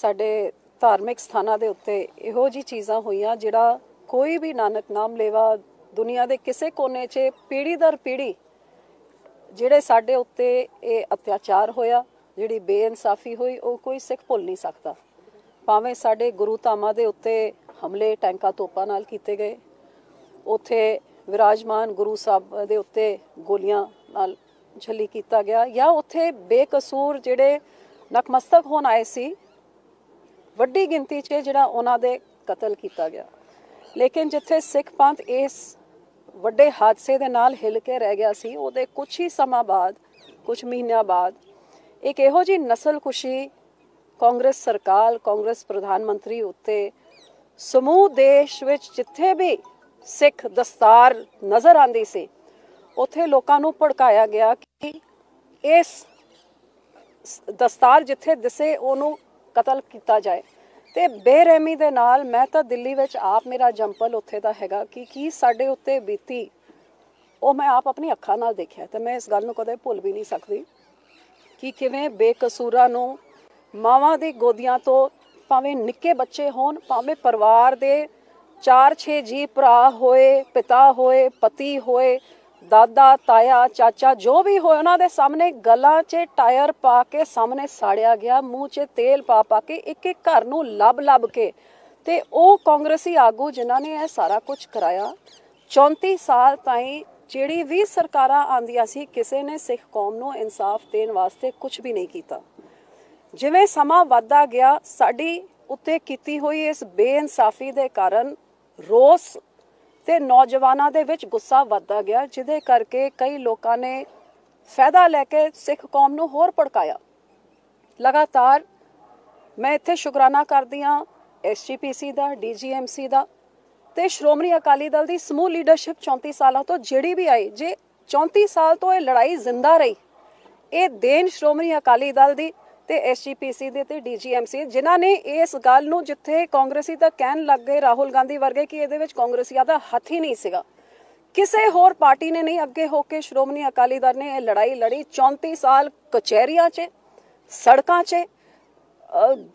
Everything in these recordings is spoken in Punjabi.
ਸਾਡੇ ਧਾਰਮਿਕ ਸਥਾਨਾਂ ਦੇ ਉੱਤੇ ਇਹੋ ਜੀ ਚੀਜ਼ਾਂ ਹੋਈਆਂ ਜਿਹੜਾ ਕੋਈ ਵੀ ਨਾਨਕ ਨਾਮ ਲੇਵਾ ਦੁਨੀਆ ਦੇ ਕਿਸੇ ਕੋਨੇ 'ਚ ਪੀੜੀ ਦਰ ਪੀੜੀ ਜਿਹੜੇ ਸਾਡੇ ਉੱਤੇ ਇਹ ਅਤਿਆਚਾਰ ਹੋਇਆ, ਜਿਹੜੀ ਬੇਇਨਸਾਫੀ ਹੋਈ, ਉਹ ਕੋਈ ਸਿੱਖ ਭੁੱਲ ਨਹੀਂ ਸਕਦਾ। ਭਾਵੇਂ ਸਾਡੇ ਗੁਰੂ ਧਾਮਾਂ ਦੇ ਉੱਤੇ ਹਮਲੇ ਟੈਂਕਾਂ ਤੋਪਾਂ ਨਾਲ ਕੀਤੇ ਗਏ, ਉਥੇ ਵਿਰਾਜਮਾਨ ਗੁਰੂ ਸਾਹਿਬ ਦੇ ਉੱਤੇ ਗੋਲੀਆਂ ਨਾਲ ਛੱਲੀ ਕੀਤਾ ਗਿਆ ਜਾਂ ਉਥੇ ਬੇਕਸੂਰ ਜਿਹੜੇ ਨਕਮਸਤਕ ਹੋਣ ਆਏ ਸੀ ਵੱਡੀ ਗਿਣਤੀ 'ਚ ਜਿਹੜਾ ਉਹਨਾਂ ਦੇ ਕਤਲ ਕੀਤਾ ਗਿਆ। ਲੇਕਿਨ ਜਿੱਥੇ ਸਿੱਖ ਪੰਥ ਇਸ ਵੱਡੇ ਹਾਦਸੇ ਦੇ ਨਾਲ ਹਿਲ ਕੇ ਰਹਿ ਗਿਆ ਸੀ, ਉਹਦੇ ਕੁਝ ਹੀ ਸਮਾਂ ਬਾਅਦ ਕੁਝ ਮਹੀਨਿਆਂ ਬਾਅਦ, ਇੱਕ ਇਹੋ ਜੀ ਨਸਲਕੁਸ਼ੀ ਕਾਂਗਰਸ ਸਰਕਾਰ, ਕਾਂਗਰਸ ਪ੍ਰਧਾਨ ਮੰਤਰੀ ਉੱਤੇ ਸਮੂਹ ਦੇਸ਼ ਵਿੱਚ ਜਿੱਥੇ ਵੀ ਸਿੱਖ ਦਸਤਾਰ ਨਜ਼ਰ ਆਂਦੀ ਸੀ, ਉੱਥੇ ਲੋਕਾਂ ਨੂੰ ਭੜਕਾਇਆ ਗਿਆ ਕਿ ਇਸ ਦਸਤਾਰ ਜਿੱਥੇ ਦਿਸੇ, ਉਹਨੂੰ ਕਤਲ ਕੀਤਾ ਜਾਏ। ਤੇ ਬੇਰਹਿਮੀ ਦੇ ਨਾਲ ਮੈਂ ਤਾਂ ਦਿੱਲੀ ਵਿੱਚ ਆਪ ਮੇਰਾ ਜੰਪਲ ਉੱਥੇ ਦਾ ਹੈਗਾ ਕਿ ਕੀ ਸਾਡੇ ਉੱਤੇ ਬੀਤੀ, ਉਹ ਮੈਂ ਆਪ ਆਪਣੀ ਅੱਖਾਂ ਨਾਲ ਦੇਖਿਆ। ਤੇ ਮੈਂ ਇਸ ਗੱਲ ਨੂੰ ਕਦੇ ਭੁੱਲ ਵੀ ਨਹੀਂ ਸਕਦੀ ਕਿ ਕਿਵੇਂ ਬੇਕਸੂਰਾਂ ਨੂੰ ਮਾਵਾਂ ਦੀ ਗੋਦੀਆਂ ਤੋਂ ਭਾਵੇਂ ਨਿੱਕੇ ਬੱਚੇ ਹੋਣ, ਭਾਵੇਂ ਪਰਿਵਾਰ ਦੇ 4-6 ਜੀ ਭਰਾ ਹੋਏ, ਪਿਤਾ ਹੋਏ, ਪਤੀ ਹੋਏ ਦਾਦਾ, ਤਾਇਆ, ਚਾਚਾ, ਜੋ ਵੀ ਹੋਏ, ਉਹਨਾਂ ਦੇ ਸਾਹਮਣੇ ਗਲਾਂ 'ਚ ਟਾਇਰ ਪਾ ਕੇ ਸਾਹਮਣੇ ਸਾੜਿਆ ਗਿਆ, ਮੂੰਹ 'ਚ ਤੇਲ ਪਾ ਪਾ ਕੇ ਇੱਕ ਇੱਕ ਘਰ ਨੂੰ ਲੱਭ ਲੱਭ ਕੇ। ਤੇ ਉਹ ਕਾਂਗਰਸੀ ਆਗੂ ਜਿਨ੍ਹਾਂ ਨੇ ਇਹ ਸਾਰਾ ਕੁਝ ਕਰਾਇਆ 34 ਸਾਲ ਤਾਈਂ ਜਿਹੜੀ ਵੀ ਸਰਕਾਰਾਂ ਆਂਦੀਆਂ ਸੀ, ਕਿਸੇ ਨੇ ਸਿੱਖ ਕੌਮ ਨੂੰ ਇਨਸਾਫ ਦੇਣ ਵਾਸਤੇ ਕੁਝ ਵੀ ਨਹੀਂ ਕੀਤਾ। ਜਿਵੇਂ ਸਮਾਂ ਵੱਧਦਾ ਗਿਆ, ਸਾਡੀ ਉੱਤੇ ਕੀਤੀ ਹੋਈ ਇਸ ਬੇਇਨਸਾਫੀ ਦੇ ਕਾਰਨ ਰੋਸ ਤੇ ਨੌਜਵਾਨਾਂ ਦੇ ਵਿੱਚ ਗੁੱਸਾ ਵੱਧਦਾ ਗਿਆ, ਜਿਹਦੇ ਕਰਕੇ ਕਈ ਲੋਕਾਂ ਨੇ ਫਾਇਦਾ ਲੈ ਕੇ ਸਿੱਖ ਕੌਮ ਨੂੰ ਹੋਰ ਭੜਕਾਇਆ। ਲਗਾਤਾਰ ਮੈਂ ਇੱਥੇ ਸ਼ੁਕਰਾਨਾ ਕਰਦੀ ਹਾਂ ਐਸਜੀਪੀਸੀ ਦਾ ਡੀਜੀਐਮਸੀ ਦਾ ਤੇ ਸ਼੍ਰੋਮਣੀ ਅਕਾਲੀ ਦਲ ਦੀ ਸਮੂਹ ਲੀਡਰਸ਼ਿਪ 34 ਸਾਲਾਂ ਤੋਂ ਜਿਹੜੀ ਵੀ ਆਈ, ਜੇ 34 ਸਾਲ ਤੋਂ ਇਹ ਲੜਾਈ ਜ਼ਿੰਦਾ ਰਹੀ, ਇਹ ਦੇਨ ਸ਼੍ਰੋਮਣੀ ਅਕਾਲੀ ਦਲ ਦੀ ਤੇ ਐਸਜੀਪੀਸੀ ਦੇ ਤੇ ਡੀਜੀਐਮਸੀ ਜਿਨ੍ਹਾਂ ਨੇ ਇਸ ਗੱਲ ਨੂੰ ਜਿੱਥੇ ਕਾਂਗਰਸੀ ਤਾਂ ਕਹਿਣ ਲੱਗ ਗਏ ਰਾਹੁਲ ਗਾਂਧੀ ਵਰਗੇ ਕਿ ਇਹਦੇ ਵਿੱਚ ਕਾਂਗਰਸੀਆਂ ਦਾ ਹੱਥ ਹੀ ਨਹੀਂ ਸੀਗਾ। ਕਿਸੇ ਹੋਰ ਪਾਰਟੀ ਨੇ ਨਹੀਂ ਅੱਗੇ ਹੋ ਕੇ ਸ਼੍ਰੋਮਣੀ ਅਕਾਲੀ ਦਲ ਨੇ ਇਹ ਲੜਾਈ ਲੜੀ। 34 ਸਾਲ ਕਚਹਿਰੀਆਂ 'ਚ, ਸੜਕਾਂ 'ਚ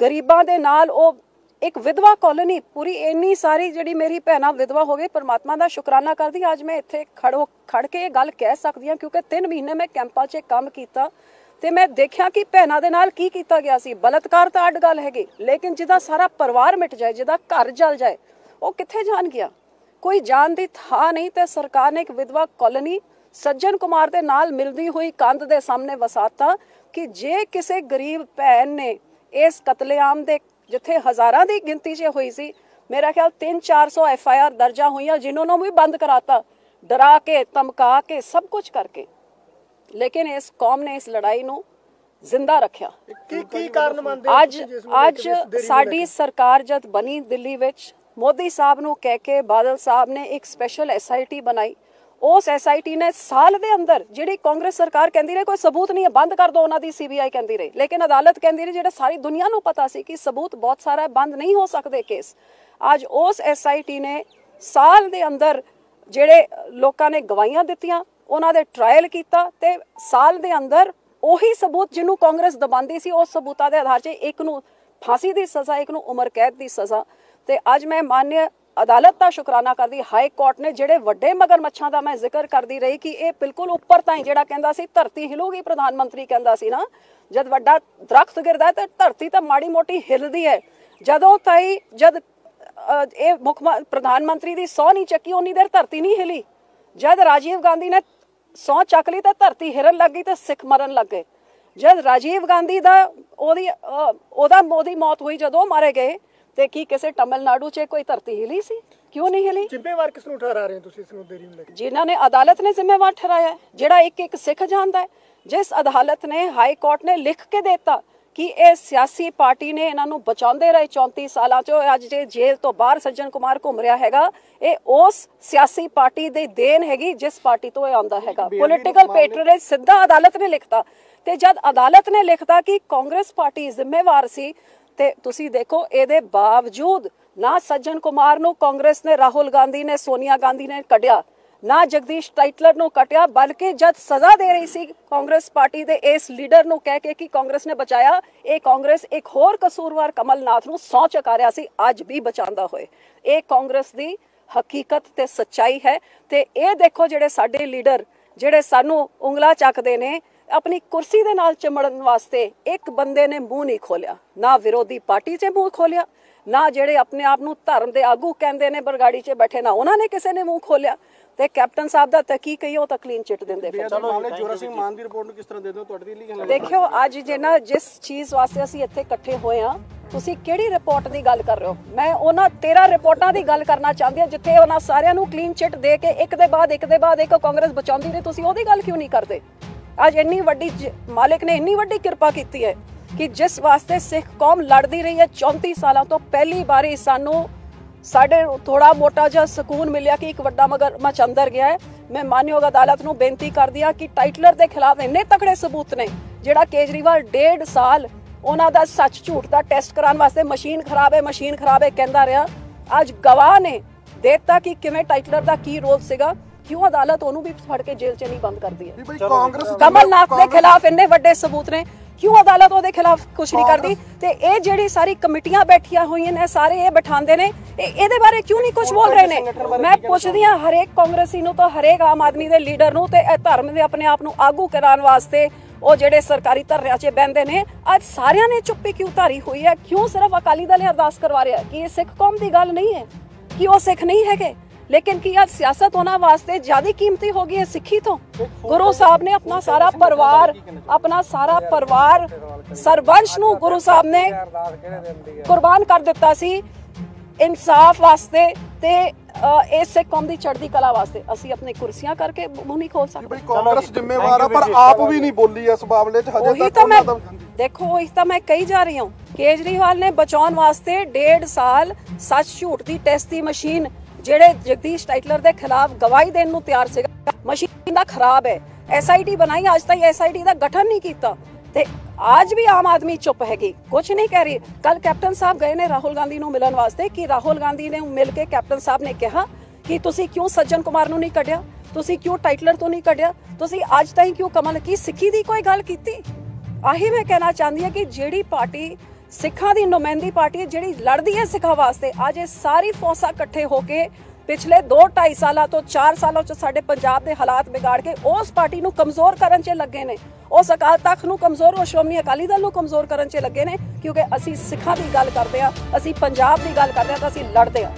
ਗਰੀਬਾਂ ਦੇ ਨਾਲ ਉਹ ਇੱਕ ਵਿਧਵਾ ਕਾਲੋਨੀ ਪੂਰੀ ਇੰਨੀ ਸਾਰੀ ਜਿਹੜੀ ਮੇਰੀ ਭੈਣਾਂ ਵਿਧਵਾ ਹੋ ਗਈ, ਪਰਮਾਤਮਾ ਦਾ ਸ਼ੁਕਰਾਨਾ ਕਰਦੀ। ਅੱਜ ਮੈਂ ਇੱਥੇ ਖੜੋ ਖੜ ਕੇ ਇਹ ਗੱਲ ਕਹਿ ਸਕਦੀ ਹਾਂ, ਕਿਉਂਕਿ 3 ਮਹੀਨੇ ਮੈਂ ਕੈਂਪਾਂ 'ਚ ਕੰਮ ਕੀਤਾ। ਤੇ ਮੈਂ ਦੇਖਿਆ ਕਿ ਭੈਣਾਂ ਦੇ ਨਾਲ ਕੀ ਕੀਤਾ ਗਿਆ ਸੀ। ਬਲਤਕਾਰ ਤਾਂ ਅੱਡ ਗੱਲ ਹੈਗੀ, ਲੇਕਿਨ ਜਿਹਦਾ ਸਾਰਾ ਪਰਿਵਾਰ ਮਿਟ ਜਾਏ, ਜਿਹਦਾ ਘਰ ਜਲ ਜਾਏ, ਉਹ ਕਿੱਥੇ ਜਾਣ ਗਿਆ? ਕੋਈ ਜਾਣ ਦੀ ਥਾਂ ਨਹੀਂ ਤੇ ਸਰਕਾਰ ਨੇ ਇੱਕ ਵਿਧਵਾ ਕਾਲੋਨੀ ਸੱਜਣ ਕੁਮਾਰ ਦੇ ਨਾਲ ਮਿਲਦੀ ਹੋਈ ਕੰਧ ਦੇ ਸਾਹਮਣੇ ਵਸਾਤਾ ਕਿ ਜੇ ਕਿਸੇ ਗਰੀਬ ਭੈਣ ਨੇ ਇਸ ਕਤਲੇਆਮ ਦੇ ਜਿੱਥੇ ਹਜ਼ਾਰਾਂ ਦੀ ਗਿਣਤੀ 'ਚ ਹੋਈ ਸੀ, ਮੇਰਾ ਖਿਆਲ 3-400 ਐਫ ਆਈ ਆਰ ਦਰਜਾ ਹੋਈਆਂ, ਜਿਨ੍ਹਾਂ ਨੂੰ ਵੀ ਬੰਦ ਕਰਾਤਾ, ਡਰਾ ਕੇ, ਧਮਕਾ ਕੇ, ਸਭ ਕੁਝ ਕਰਕੇ। ਲੇਕਿਨ ਇਸ ਕੌਮ ਨੇ ਇਸ ਲੜਾਈ ਨੂੰ ਜ਼ਿੰਦਾ ਰੱਖਿਆ। ਕੀ ਕੀ ਕਾਰਨ ਮੰਨਦੇ ਅੱਜ ਅੱਜ ਸਾਡੀ? ਸਰਕਾਰ ਜਦ ਬਣੀ ਦਿੱਲੀ ਵਿੱਚ ਮੋਦੀ ਸਾਹਿਬ ਨੂੰ ਕਹਿ ਕੇ ਬਾਦਲ ਸਾਹਿਬ ਨੇ ਇੱਕ ਸਪੈਸ਼ਲ ਐਸਆਈਟੀ ਬਣਾਈ। ਉਸ ਐਸਆਈਟੀ ਨੇ ਸਾਲ ਦੇ ਅੰਦਰ ਜਿਹੜੀ ਕਾਂਗਰਸ ਸਰਕਾਰ ਕਹਿੰਦੀ ਰਹੀ ਕੋਈ ਸਬੂਤ ਨਹੀਂ ਹੈ ਬੰਦ ਕਰ ਦਿਓ ਉਹਨਾਂ ਦੀ ਸੀਬੀਆਈ ਕਹਿੰਦੀ ਰਹੀ। ਲੇਕਿਨ ਅਦਾਲਤ ਕਹਿੰਦੀ ਰਹੀ ਜਿਹੜਾ ਸਾਰੀ ਦੁਨੀਆ ਨੂੰ ਪਤਾ ਸੀ ਕਿ ਸਬੂਤ ਬਹੁਤ ਸਾਰਾ ਹੈ ਬੰਦ ਨਹੀਂ ਹੋ ਸਕਦੇ ਕੇਸ ਅੱਜ ਉਸ ਐਸਆਈਟੀ ਨੇ ਸਾਲ ਦੇ ਅੰਦਰ ਜਿਹੜੇ ਲੋਕਾਂ ਨੇ ਗਵਾਹੀਆਂ ਦਿੱਤੀਆਂ ਉਹਨਾਂ ਦੇ ਟ੍ਰਾਇਲ ਕੀਤਾ ਤੇ ਸਾਲ ਦੇ ਅੰਦਰ ਉਹੀ ਸਬੂਤ ਜਿਹਨੂੰ ਕਾਂਗਰਸ ਦਬਾਉਂਦੀ ਸੀ, ਉਸ ਸਬੂਤਾਂ ਦੇ ਆਧਾਰ 'ਤੇ ਇੱਕ ਨੂੰ ਫਾਂਸੀ ਦੀ ਸਜ਼ਾ, ਇੱਕ ਨੂੰ ਉਮਰ ਕੈਦ ਦੀ ਸਜ਼ਾ। ਤੇ ਅੱਜ ਮੈਂ ਮਾਨਯ ਅਦਾਲਤ ਦਾ ਸ਼ੁਕਰਾਨਾ ਕਰਦੀ, ਹਾਈ ਕੋਰਟ ਨੇ ਜਿਹੜੇ ਵੱਡੇ ਮਗਰਮੱਛਾਂ ਦਾ ਮੈਂ ਜ਼ਿਕਰ ਕਰਦੀ ਰਹੀ ਕਿ ਇਹ ਬਿਲਕੁਲ ਉੱਪਰ ਤਾਂ ਜਿਹੜਾ ਕਹਿੰਦਾ ਸੀ, ਧਰਤੀ ਹਿਲੂਗੀ, ਪ੍ਰਧਾਨ ਮੰਤਰੀ ਕਹਿੰਦਾ ਸੀ ਨਾ, ਜਦ ਵੱਡਾ ਦਰਖਤ ਗਿਰਦਾ ਤਾਂ ਧਰਤੀ ਤਾਂ ਮਾੜੀ ਮੋਟੀ ਹਿਲਦੀ ਹੈ। ਜਦੋਂ ਤਾਈ ਜਦ ਇਹ ਮੁੱਖ ਪ੍ਰਧਾਨ ਮੰਤਰੀ ਦੀ ਸੌ ਨਹੀਂ ਚੱਕੀ, ਉਨੀ ਦੇਰ ਧਰਤੀ ਨਹੀਂ ਹਿਲੀ। ਜਦ ਰਾਜੀਵ ਗਾਂਧੀ ਨੇ ਸੌ ਚੱਕ ਲਈ ਤਾਂ ਧਰਤੀ ਹਿਰਨ ਲੱਗ ਗਈ ਤੇ ਸਿੱਖ ਮਰਨ ਲੱਗ ਗਏ। ਜਦ ਰਾਜੀਵ ਗਾਂਧੀ ਦਾ ਉਹਦੀ ਉਹਦਾ ਉਹਦੀ ਮੌਤ ਹੋਈ ਜਦੋਂ ਮਾਰੇ ਗਏ ਤੇ ਕੀ ਕਿਸੇ ਤਮਿਲਨਾਡੂ 'ਚ ਕੋਈ ਧਰਤੀ ਹਿਲੀ ਸੀ? ਕਿਉਂ ਨਹੀਂ ਹਿਲੀ? ਜ਼ਿੰਮੇਵਾਰ ਕਿਸ ਨੂੰ ਠਹਿਰਾ ਰਹੇ ਹੋ ਤੁਸੀਂ ਇਸ ਨੂੰ ਦੇਰੀ ਨੂੰ ਲੈ ਕੇ? ਜਿਨ੍ਹਾਂ ਨੇ ਅਦਾਲਤ ਨੇ ਜ਼ਿੰਮੇਵਾਰ ਠਹਿਰਾਇਆ ਜਿਹੜਾ ਇੱਕ ਇੱਕ ਸਿੱਖ ਜਾਣਦਾ ਹੈ ਜਿਸ ਅਦਾਲਤ ਨੇ ਹਾਈ ਕੋਰਟ ਨੇ ਲਿਖ ਕੇ ਦਿੱਤਾ ਕਿ ਇਹ ਸਿਆਸੀ ਪਾਰਟੀ ਨੇ ਇਹਨਾਂ ਨੂੰ ਬਚਾਉਂਦੇ ਰਹੇ 34 ਸਾਲਾਂ ਚੋਂ। ਅੱਜ ਜੇ ਜੇਲ੍ਹ ਤੋਂ ਬਾਹਰ ਸੱਜਣ ਕੁਮਾਰ ਘੁੰਮ ਰਿਹਾ ਹੈਗਾ ਇਹ ਉਸ ਸਿਆਸੀ ਪਾਰਟੀ ਦੇ ਦੇਣ ਹੈਗੀ ਜਿਸ ਪਾਰਟੀ ਤੋਂ ਇਹ ਆਉਂਦਾ ਹੈਗਾ। ਪੋਲਿਟੀਕਲ ਪੈਟਰਨੇਜ ਸਿੱਧਾ ਅਦਾਲਤ ਨੇ ਲਿਖਤਾ ਤੇ ਜਦ ਅਦਾਲਤ ਨੇ ਲਿਖਤਾ ਕਿ ਕਾਂਗਰਸ ਪਾਰਟੀ ਜ਼ਿੰਮੇਵਾਰ ਸੀ ਤੇ ਤੁਸੀਂ ਦੇਖੋ ਇਹਦੇ ਬਾਵਜੂਦ ਨਾ ਸੱਜਣ ਕੁਮਾਰ ਨੂੰ ਕਾਂਗਰਸ ਨੇ ਰਾਹੁਲ ਗਾਂਧੀ ਨੇ ਸੋਨੀਆ ਗਾਂਧੀ ਨੇ ਕੱਢਿਆ ਨਾ ਜਗਦੀਸ਼ ਟਾਈਟਲਰ ਨੂੰ ਕਟਿਆ, ਬਲਕਿ ਜਦ ਸਜ਼ਾ ਦੇ ਰਹੀ ਸੀ ਕਾਂਗਰਸ ਪਾਰਟੀ ਦੇ ਇਸ ਲੀਡਰ ਨੂੰ ਕਹਿ ਕੇ ਕਿ ਕਾਂਗਰਸ ਨੇ ਬਚਾਇਆ, ਇਹ ਕਾਂਗਰਸ ਇੱਕ ਹੋਰ ਕਸੂਰਵਾਰ ਕਮਲਨਾਥ ਨੂੰ ਸੌ ਚਕਾਰਿਆ ਸੀ, ਅੱਜ ਵੀ ਬਚਾਉਂਦਾ ਹੋਏ। ਇਹ ਕਾਂਗਰਸ ਦੀ ਹਕੀਕਤ ਤੇ ਸੱਚਾਈ ਹੈ ਤੇ ਇਹ ਦੇਖੋ ਜਿਹੜੇ ਸਾਡੇ ਲੀਡਰ, ਜਿਹੜੇ ਸਾਨੂੰ ਉਂਗਲਾ ਚੱਕਦੇ ਨੇ, ਆਪਣੀ ਕੁਰਸੀ ਦੇ ਨਾਲ ਚਮੜਨ ਵਾਸਤੇ ਇੱਕ ਬੰਦੇ ਨੇ ਮੂੰਹ ਨਹੀਂ ਖੋਲਿਆ ਨਾ ਵਿਰੋਧੀ ਪਾਰਟੀ 'ਚ ਮੂੰਹ ਖੋਲਿਆ ਨਾ ਜਿਹੜੇ ਆਪਣੇ ਆਪ ਨੂੰ ਧਰਮ ਦੇ ਆਗੂ ਕਹਿੰਦੇ ਨੇ ਬਰਗਾੜੀ 'ਚ ਬੈਠੇ, ਨਾ ਉਹਨਾਂ ਨੇ ਕਿਸੇ ਨੇ ਮੂੰਹ ਖੋਲਿਆ ਤੇ ਕੈਪਟਨ ਸਾਹਿਬ ਦਾ ਤਕੀ ਕਈ ਉਹ ਤਾਂ ਕਲੀਨ ਚਿੱਟ ਦਿੰਦੇ ਫਿਰ ਚਲੋ ਮਾਮਲੇ ਜੋਰਾ ਸਿੰਘ ਮਾਨ ਦੀ ਰਿਪੋਰਟ ਨੂੰ ਕਿਸ ਤਰ੍ਹਾਂ ਦੇ ਦਿਓ ਤੁਹਾਡੇ ਦੀ ਲਈ? ਦੇਖਿਓ ਅੱਜ ਜਿਹੜਾ ਜਿਸ ਚੀਜ਼ ਵਾਸਤੇ ਅਸੀਂ ਇੱਥੇ ਇਕੱਠੇ ਹੋਏ ਆ ਤੁਸੀਂ ਕਿਹੜੀ ਰਿਪੋਰਟ ਦੀ ਗੱਲ ਕਰ ਰਹੇ ਹੋ? ਮੈਂ ਉਹਨਾਂ 13 ਰਿਪੋਰਟਾਂ ਦੀ ਗੱਲ ਕਰਨਾ ਚਾਹੁੰਦੀ ਹਾਂ ਜਿੱਥੇ ਉਹਨਾਂ ਸਾਰਿਆਂ ਨੂੰ ਕਲੀਨ ਚਿੱਟ ਦੇ ਕੇ ਇੱਕ ਦੇ ਬਾਅਦ ਇੱਕ ਦੇ ਬਾਅਦ ਇੱਕ ਕਾਂਗਰਸ ਬਚਾਉਂਦੀ ਰਹੀ ਤੁਸੀਂ ਉਹਦੀ ਗੱਲ ਕਿਉਂ ਨਹੀਂ ਕਰਦੇ? ਅੱਜ ਇੰਨੀ ਵੱਡੀ ਮਾਲਿਕ ਨੇ ਇੰਨੀ ਵੱਡੀ ਕਿਰਪਾ ਕੀਤੀ ਹੈ ਕਿ ਜਿਸ ਵਾਸਤੇ ਸਿੱਖ ਕੌਮ ਲੜਦੀ ਰਹੀ ਹੈ 34 ਸਾਲਾਂ ਤੋਂ ਪਹਿਲੀ ਵਾਰੀ ਸਾਨੂੰ ਸਾਡੇ ਥੋੜਾ ਮੋਟਾ ਜਿਹਾ ਸਕੂਨ ਮਿਲਿਆ ਕਿ ਇੱਕ ਵੱਡਾ ਮਗਰਮੱਛ ਅੰਦਰ ਗਿਆ ਹੈ। ਮੈਂ ਮਾਨਯੋਗ ਅਦਾਲਤ ਨੂੰ ਬੇਨਤੀ ਕਰਦੀ ਹਾਂ ਕਿ ਟਾਈਟਲਰ ਦੇ ਖਿਲਾਫ ਇੰਨੇ ਤਕੜੇ ਸਬੂਤ ਨੇ ਜਿਹੜਾ ਕੇਜਰੀਵਾਲ ਡੇਢ ਸਾਲ ਉਹਨਾਂ ਦਾ ਸੱਚ ਝੂਠ ਦਾ ਟੈਸਟ ਕਰਾਉਣ ਵਾਸਤੇ ਮਸ਼ੀਨ ਖਰਾਬ ਹੈ ਮਸ਼ੀਨ ਖਰਾਬ ਹੈ ਕਹਿੰਦਾ ਰਿਹਾ। ਅੱਜ ਗਵਾਹ ਨੇ ਦੇਤਾ ਕਿ ਕਿਵੇਂ ਟਾਈਟਲਰ ਦਾ ਕੀ ਰੋਲ ਸੀਗਾ। ਕਿਉਂ ਅਦਾਲਤ ਉਹਨੂੰ ਵੀ ਫੜ ਕੇ ਜੇਲ੍ਹ 'ਚ ਨਹੀਂ ਬੰਦ ਕਰਦੀ ਹੈ? ਕਮਲਨਾਥ ਦੇ ਖਿਲਾਫ ਇੰਨੇ ਵੱਡੇ ਸਬੂਤ ਨੇ। ਕਿਉਂ ਅਦਾਲਤ ਉਹਦੇ ਖਿਲਾਫ ਕੁਝ ਨਹੀਂ ਕਰਦੀ? ਤੇ ਇਹ ਜਿਹੜੀ ਸਾਰੀ ਕਮੇਟੀਆਂ ਬੈਠੀਆਂ ਹੋਈਆਂ ਨੇ ਸਾਰੇ ਇਹ ਬਿਠਾਉਂਦੇ ਨੇ ਇਹ ਇਹਦੇ ਬਾਰੇ ਕਿਉਂ ਨਹੀਂ ਕੁਝ ਬੋਲ ਰਹੇ ਨੇ? ਮੈਂ ਪੁੱਛਦੀ ਹਾਂ ਹਰੇਕ ਕਾਂਗਰਸੀ ਨੂੰ ਤਾਂ ਹਰੇਕ ਆਮ ਆਦਮੀ ਦੇ ਲੀਡਰ ਨੂੰ ਤੇ ਇਹ ਧਰਮ ਦੇ ਆਪਣੇ ਆਪ ਨੂੰ ਆਗੂ ਕਰਾਉਣ ਵਾਸਤੇ ਉਹ ਜਿਹੜੇ ਸਰਕਾਰੀ ਧਰਨਿਆਂ 'ਚ ਬਹਿੰਦੇ ਨੇ ਅੱਜ ਸਾਰਿਆਂ ਨੇ ਚੁੱਪੀ ਕਿਉਂ ਧਾਰੀ ਹੋਈ ਹੈ? ਕਿਉਂ ਸਿਰਫ ਅਕਾਲੀ ਦਲ ਇਹ ਅਰਦਾਸ ਕਰਵਾ ਰਿਹਾ ਕਿ ਇਹ ਸਿੱਖ ਕੌਮ ਦੀ ਗੱਲ ਨਹੀਂ ਹੈ? ਕਿ ਉਹ ਸਿੱਖ ਨਹੀਂ ਹੈਗੇ? ਲੇਕਿਨ ਕੀ ਅੱਜ ਸਿਆਸਤ ਉਹਨਾਂ ਵਾਸਤੇ ਜ਼ਿਆਦਾ ਕੀਮਤੀ ਹੋ ਗਈ ਹੈ ਸਿੱਖੀ ਤੋਂ? ਗੁਰੂ ਸਾਹਿਬ ਨੇ ਆਪਣਾ ਸਾਰਾ ਪਰਿਵਾਰ ਆਪਣਾ ਸਾਰਾ ਪਰਿਵਾਰ ਸਰਬੰਸ਼ ਨੂੰ ਗੁਰੂ ਸਾਹਿਬ ਨੇ ਕੁਰਬਾਨ ਕਰ ਦਿੱਤਾ ਸੀ ਇਨਸਾਫ ਵਾਸਤੇ ਤੇ ਇਸ ਸਿੱਖ ਕੌਮ ਦੀ ਚੜ੍ਹਦੀ ਕਲਾ ਵਾਸਤੇ। ਅਸੀਂ ਆਪਣੀ ਕੁਰਸੀਆਂ ਕਰਕੇ ਮੂੰਹ ਨਹੀਂ ਖੋਲ ਸਕਦੇ। ਕਾਂਗਰਸ ਜ਼ਿੰਮੇਵਾਰ ਆ ਪਰ ਆਪ ਵੀ ਨਹੀਂ ਬੋਲੀ ਇਸ ਮਾਮਲੇ 'ਚ ਹਜੇ ਤੱਕ ਦੇਖੋ ਉਹੀ ਤਾਂ ਮੈਂ ਕਹੀ ਜਾ ਰਹੀ ਹਾਂ। ਕੇਜਰੀਵਾਲ ਨੇ ਬਚਾਉਣ ਵਾਸਤੇ ਡੇਢ ਸਾਲ ਸੱਚ ਝੂਠ ਦੀ ਟੈਸਟ ਦੀ ਮਸ਼ੀਨ ਜਿਹੜੇ ਜਗਦੀਸ਼ ਟਾਈਟਲਰ ਦੇ ਖਿਲਾਫ ਗਵਾਹੀ ਦੇਣ ਨੂੰ ਤਿਆਰ ਸੀਗਾ, ਮਸ਼ੀਨ ਦਾ ਖਰਾਬ ਹੈ। ਐਸਆਈਟੀ ਬਣਾਈ, ਅੱਜ ਤੱਕ ਐਸਆਈਟੀ ਦਾ ਗਠਨ ਨਹੀਂ ਕੀਤਾ। ਤੇ ਅੱਜ ਵੀ ਆਮ ਆਦਮੀ ਚੁੱਪ ਹੈਗੀ। ਕੁਝ ਨਹੀਂ ਕਹਿ ਰਹੀ। ਕੱਲ ਕੈਪਟਨ ਸਾਹਿਬ ਗਏ ਨੇ ਰਾਹੁਲ ਗਾਂਧੀ ਨੂੰ ਮਿਲਣ ਵਾਸਤੇ ਕਿ ਰਾਹੁਲ ਗਾਂਧੀ ਨੇ ਮਿਲ ਕੇ ਕੈਪਟਨ ਸਾਹਿਬ ਨੇ ਕਿਹਾ ਕਿ ਤੁਸੀਂ ਕਿਉਂ ਸੱਜਣ ਕੁਮਾਰ ਨੂੰ ਨਹੀਂ ਕੱਢਿਆ? ਤੁਸੀਂ ਕਿਉਂ ਟਾਈਟਲਰ ਤੋਂ ਨਹੀਂ ਕੱਢਿਆ? ਤੁਸੀਂ ਅੱਜ ਤਾਈਂ ਕਿਉਂ ਕਮਲ ਕੀ ਸਿੱਖੀ ਦੀ ਕੋਈ ਗੱਲ ਕੀਤੀ? ਆਹੀ ਮੈਂ ਕਹਿਣਾ ਚਾਹੁੰਦੀ ਹਾਂ ਕਿ ਜਿਹੜੀ ਪਾਰਟੀ ਸਿੱਖਾਂ ਦੀ ਨੁਮਾਇੰਦੀ ਪਾਰਟੀ ਹੈ ਜਿਹੜੀ ਲੜਦੀ ਹੈ ਸਿੱਖਾਂ ਵਾਸਤੇ। ਅੱਜ ਇਹ ਸਾਰੀ ਫੋਰਸਾਂ ਇਕੱਠੇ ਹੋ ਕੇ ਪਿਛਲੇ 2-2.5 ਸਾਲਾਂ ਤੋਂ 4 ਸਾਲਾਂ ਤੋਂ ਸਾਡੇ ਪੰਜਾਬ ਦੇ ਹਾਲਾਤ ਵਿਗਾੜ ਕੇ ਉਸ ਪਾਰਟੀ ਨੂੰ ਕਮਜ਼ੋਰ ਕਰਨ 'ਚ ਲੱਗੇ ਨੇ। ਉਸ ਅਕਾਲ ਤਖਤ ਨੂੰ ਕਮਜ਼ੋਰ ਉਹ ਸ਼੍ਰੋਮਣੀ ਅਕਾਲੀ ਦਲ ਨੂੰ ਕਮਜ਼ੋਰ ਕਰਨ 'ਚ ਲੱਗੇ ਨੇ, ਕਿਉਂਕਿ ਅਸੀਂ ਸਿੱਖਾਂ ਦੀ ਗੱਲ ਕਰਦੇ ਆ ਅਸੀਂ ਪੰਜਾਬ ਦੀ ਗੱਲ ਕਰਦੇ ਆ ਤਾਂ ਅਸੀਂ ਲੜਦੇ ਆ